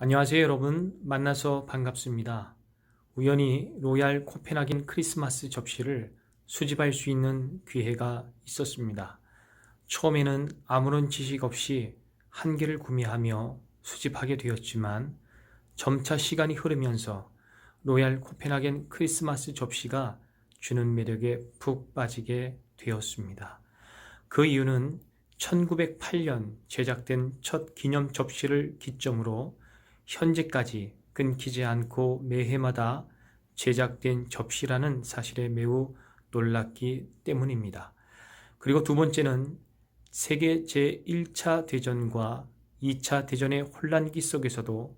안녕하세요 여러분 만나서 반갑습니다. 우연히 로얄 코펜하겐 크리스마스 접시를 수집할 수 있는 기회가 있었습니다. 처음에는 아무런 지식 없이 한 개를 구매하며 수집하게 되었지만 점차 시간이 흐르면서 로얄 코펜하겐 크리스마스 접시가 주는 매력에 푹 빠지게 되었습니다. 그 이유는 1908년 제작된 첫 기념 접시를 기점으로 현재까지 끊기지 않고 매해마다 제작된 접시라는 사실에 매우 놀랐기 때문입니다. 그리고 두 번째는 세계 제1차 대전과 2차 대전의 혼란기 속에서도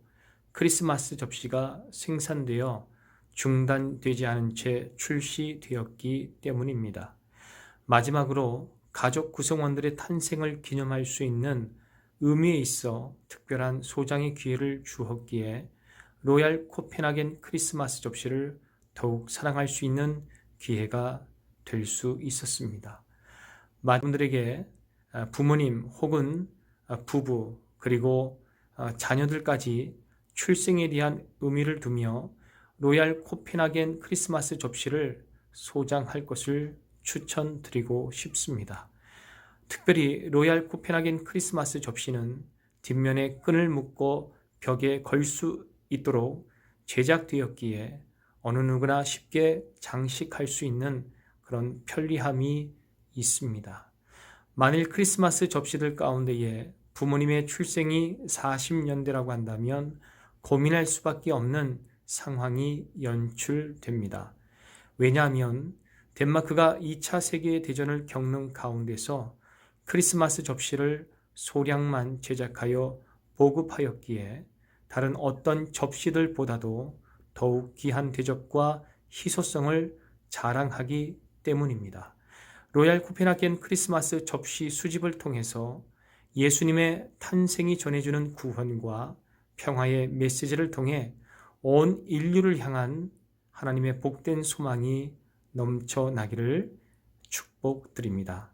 크리스마스 접시가 생산되어 중단되지 않은 채 출시되었기 때문입니다. 마지막으로 가족 구성원들의 탄생을 기념할 수 있는 의미에 있어 특별한 소장의 기회를 주었기에 로얄 코펜하겐 크리스마스 접시를 더욱 사랑할 수 있는 기회가 될 수 있었습니다. 많은 분들에게 부모님 혹은 부부 그리고 자녀들까지 출생에 대한 의미를 두며 로얄 코펜하겐 크리스마스 접시를 소장할 것을 추천드리고 싶습니다. 특별히 로얄 코펜하겐 크리스마스 접시는 뒷면에 끈을 묶고 벽에 걸 수 있도록 제작되었기에 어느 누구나 쉽게 장식할 수 있는 그런 편리함이 있습니다. 만일 크리스마스 접시들 가운데에 부모님의 출생이 40년대라고 한다면 고민할 수밖에 없는 상황이 연출됩니다. 왜냐하면 덴마크가 2차 세계대전을 겪는 가운데서 크리스마스 접시를 소량만 제작하여 보급하였기에 다른 어떤 접시들보다도 더욱 귀한 대접과 희소성을 자랑하기 때문입니다. 로얄 코펜하겐 크리스마스 접시 수집을 통해서 예수님의 탄생이 전해주는 구원과 평화의 메시지를 통해 온 인류를 향한 하나님의 복된 소망이 넘쳐나기를 축복드립니다.